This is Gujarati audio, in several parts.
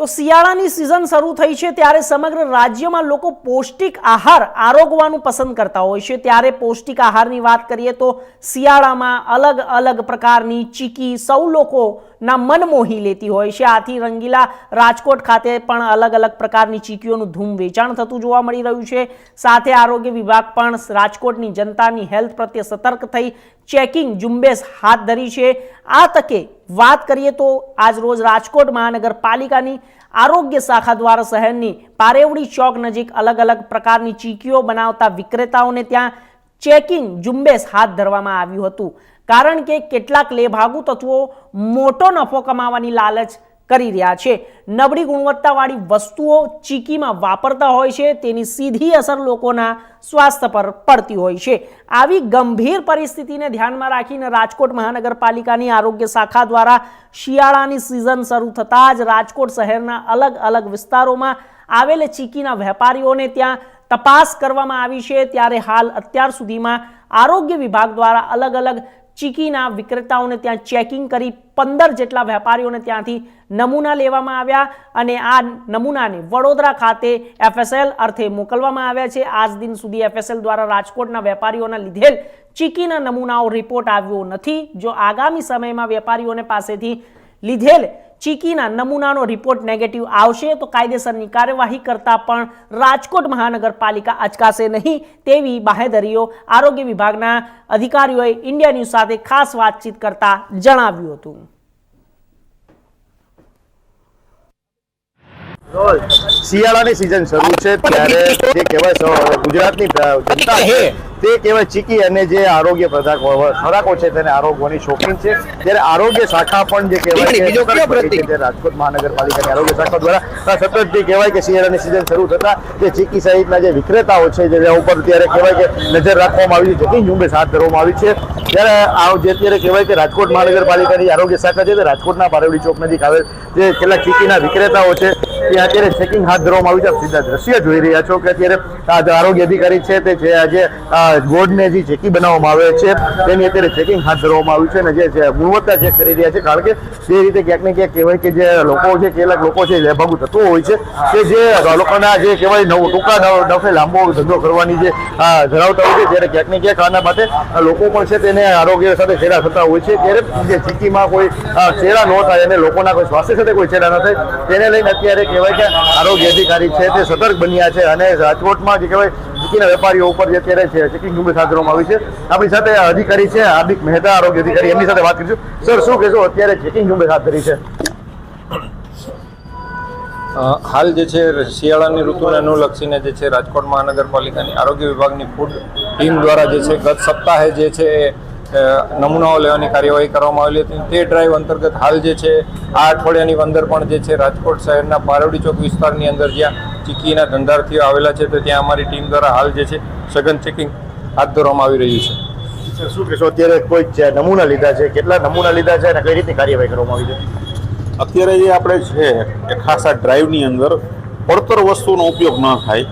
તો શિયાળાની સિઝન શરૂ થઈ છે ત્યારે સમગ્ર રાજ્યમાં લોકો પૌષ્ટિક આહાર આરોગવાનું પસંદ કરતા હોય છે. ત્યારે પૌષ્ટિક આહારની વાત કરીએ તો શિયાળામાં અલગ અલગ પ્રકારની ચીકી સૌ લોકોના મન મોહી લેતી હોય છે. આથી રંગીલા રાજકોટ ખાતે પણ અલગ અલગ પ્રકારની ચીકીઓનું ધૂમ વેચાણ થતું જોવા મળી રહ્યું છે. સાથે આરોગ્ય વિભાગ પણ રાજકોટની જનતાની હેલ્થ પ્રત્યે સતર્ક થઈ ચેકિંગ ઝુંબેશ હાથ ધરી છે. આ તકે વાત કરીએ તો આજ રોજ રાજકોટ મહાનગરપાલિકાની આરોગ્ય શાખા દ્વારા શહેરની પારેવડી ચોક નજીક અલગ અલગ પ્રકારની ચીકીઓ બનાવતા વિક્રેતાઓને ત્યાં ચેકિંગ ઝુંબેશ હાથ ધરવામાં આવ્યું હતું. કારણ કે કેટલાક લેભાગુ તત્વો મોટો નફો કમાવાની લાલચ કરી રહ્યા છે. નબળી ગુણવત્તાવાળી વસ્તુઓ ચીકીમાં વાપરતા હોય છે, તેની સીધી અસર લોકોના સ્વાસ્થ્ય પર પડતી હોય છે. આવી ગંભીર પરિસ્થિતિને ધ્યાનમાં રાખીને રાજકોટ મહાનગરપાલિકાની આરોગ્ય શાખા દ્વારા શિયાળાની સિઝન શરૂ થતાં જ રાજકોટ શહેરના અલગ અલગ વિસ્તારોમાં આવેલ ચીકીના વેપારીઓને ત્યાં તપાસ કરવામાં આવી છે ત્યારે હાલ અત્યાર સુધીમાં આરોગ્ય વિભાગ દ્વારા અલગ અલગ ચીકીના વિક્રેતાઓને ત્યાં ચેકિંગ કરી પંદર જેટલા વેપારીઓને ત્યાંથી નમૂના લેવામાં આવ્યા અને આ નમૂનાને વડોદરા ખાતે એફએસએલ અર્થે મોકલવામાં આવ્યા છે. આજ દિન સુધી એફએસએલ દ્વારા રાજકોટના વેપારીઓના લીધેલ ચીકીના નમૂનાઓ રિપોર્ટ આવ્યો નથી. જો આગામી સમયમાં વેપારીઓને પાસેથી લીધેલ. ચીકીના નમૂનાનો રિપોર્ટ નેગેટિવ આવશે તો કાયદેસરની કાર્યવાહી કરતા પણ રાજકોટ મહાનગરપાલિકા અચકાશે નહીં તેવી બાહેધરીઓ આરોગ્ય વિભાગના અધિકારીઓએ ઇન્ડિયા ન્યૂઝ સાથે ખાસ વાતચીત કરતા જણાવ્યું હતું. શિયાળાની સિઝન શરૂ છે ત્યારે જે કહેવાય ગુજરાતની જનતા છે તે કહેવાય ચીકી અને જે આરોગ્ય પ્રદાક ખોરાકો છે તેને આરોગવાની શોખીન છે. ત્યારે આરોગ્ય શાખા પણ જે કહેવાય છે રાજકોટ મહાનગરપાલિકાની આરોગ્ય શાખા દ્વારા સતત જે કહેવાય કે શિયાળાની સિઝન શરૂ થતા જે ચીકી સહિતના જે વિક્રેતાઓ છે જે ઉપર ત્યારે કહેવાય કે નજર રાખવામાં આવી છે ચેકિંગ ઝુંબેશ હાથ ધરવામાં આવી છે. ત્યારે આ જે અત્યારે કહેવાય કે રાજકોટ મહાનગરપાલિકાની આરોગ્ય શાખા છે તે રાજકોટના પારેવડી ચોક નજીક આવેલ જે કેટલાક ચીકીના વિક્રેતાઓ છે ત્યાં અત્યારે ચેકિંગ હાથ ધરવામાં આવ્યું છે. સીધા દ્રશ્ય જોઈ રહ્યા છો કે અત્યારે જે આરોગ્ય અધિકારી છે તે છે આજે ગોડને જે ચેકી બનાવવામાં આવે છે, તેની અત્યારે ચેકિંગ હાથ ધરવામાં આવ્યું છે અને જે ગુણવત્તા ચેક કરી રહ્યા છે, કારણ કે જે રીતે ક્યાંક ને ક્યાંક કહેવાય કે જે લોકો છે, કેટલાક લોકો છે લેભાગુ થતો હોય છે કે જે લોકોના જે કહેવાય નવું ટૂંકા દફે લાંબો ધંધો કરવાની જે ધરાવતા હોય છે ત્યારે ક્યાંક ને ક્યાંક આના માટે લોકો પણ છે તેને આરોગ્ય સાથે ચેડા થતા હોય છે. ત્યારે જે ચીકીમાં કોઈ ચેડા ન થાય અને લોકોના કોઈ સ્વાસ્થ્ય સાથે કોઈ ચેડા ન થાય, તેને લઈને અત્યારે કહેવાય કે આરોગ્ય અધિકારી છે, તે સતર્ક બન્યા છે અને રાજકોટમાં જે કહેવાય ચીકીના વેપારીઓ ઉપર જે અત્યારે છે, ચેકિંગ ડુંગળી હાથ આવી છે. આપણી સાથે અધિકારી છે, હાર્દિક મહેતા આરોગ્ય અધિકારી, એમની સાથે વાત કરીશું. સર, શું કહેશો? અત્યારે ચેકિંગ ડુંગળી હાથ ધરી છે. હાલ જે છે, શિયાળાની ઋતુને અનુલક્ષીને જે છે, રાજકોટ મહાનગરપાલિકાની આરોગ્ય વિભાગની ફૂડ ટીમ દ્વારા જે છે, ગત સપ્તાહે જે છે નમૂનાઓ લેવાની કાર્યવાહી કરવામાં આવેલી હતી. તે ડ્રાઈવ અંતર્ગત હાલ જે છે આ અઠવાડિયાની અંદર પણ જે છે રાજકોટ શહેરના પારવડી ચોક વિસ્તારની અંદર જ્યાં ચીકીના ધંધાર્થીઓ આવેલા છે તો ત્યાં અમારી ટીમ દ્વારા હાલ જે છે સઘન ચેકિંગ હાથ ધરવામાં આવી રહ્યું છે. શું કહેશો? અત્યારે કોઈ જે નમૂના લીધા છે કેટલા નમૂના લીધા છે અને કઈ રીતની કાર્યવાહી કરવામાં આવી છે? અત્યારે જે આપણે છે એ ખાસ આ ડ્રાઈવની અંદર પડતર વસ્તુનો ઉપયોગ ન થાય.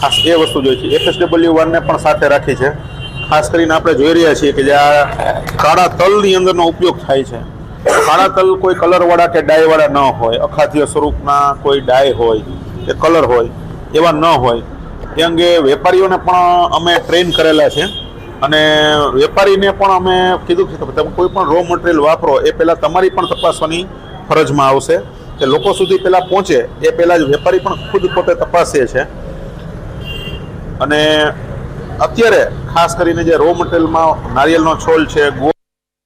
ખાસ એ વસ્તુ જોઈએ છે. એફએસડબલ્યુ વનને પણ સાથે રાખી છે. ખાસ કરીને આપણે જોઈ રહ્યા છીએ કે જે આ કાળા તલની અંદરનો ઉપયોગ થાય છે. કાળા તલ કોઈ કલરવાળા કે ડાયવાળા ન હોય, અખાદ્ય સ્વરૂપના કોઈ ડાય હોય કે કલર હોય, એવા ન હોય. એ અંગે વેપારીઓને પણ અમે ટ્રેન કરેલા છે. અને વેપારીને પણ અમે કીધું કે તમે કોઈ પણ રો મટીરિયલ વાપરો, એ પહેલાં તમારી પણ તપાસવાની ફરજમાં આવશે. કે લોકો સુધી પહેલાં પહોંચે, એ પહેલાં જ વેપારી પણ ખુદ પોતે તપાસે છે. અને અત્યારે ખાસ કરીને જે રો મટીરિયલમાં નારિયેળનો છોલ છે ગોળ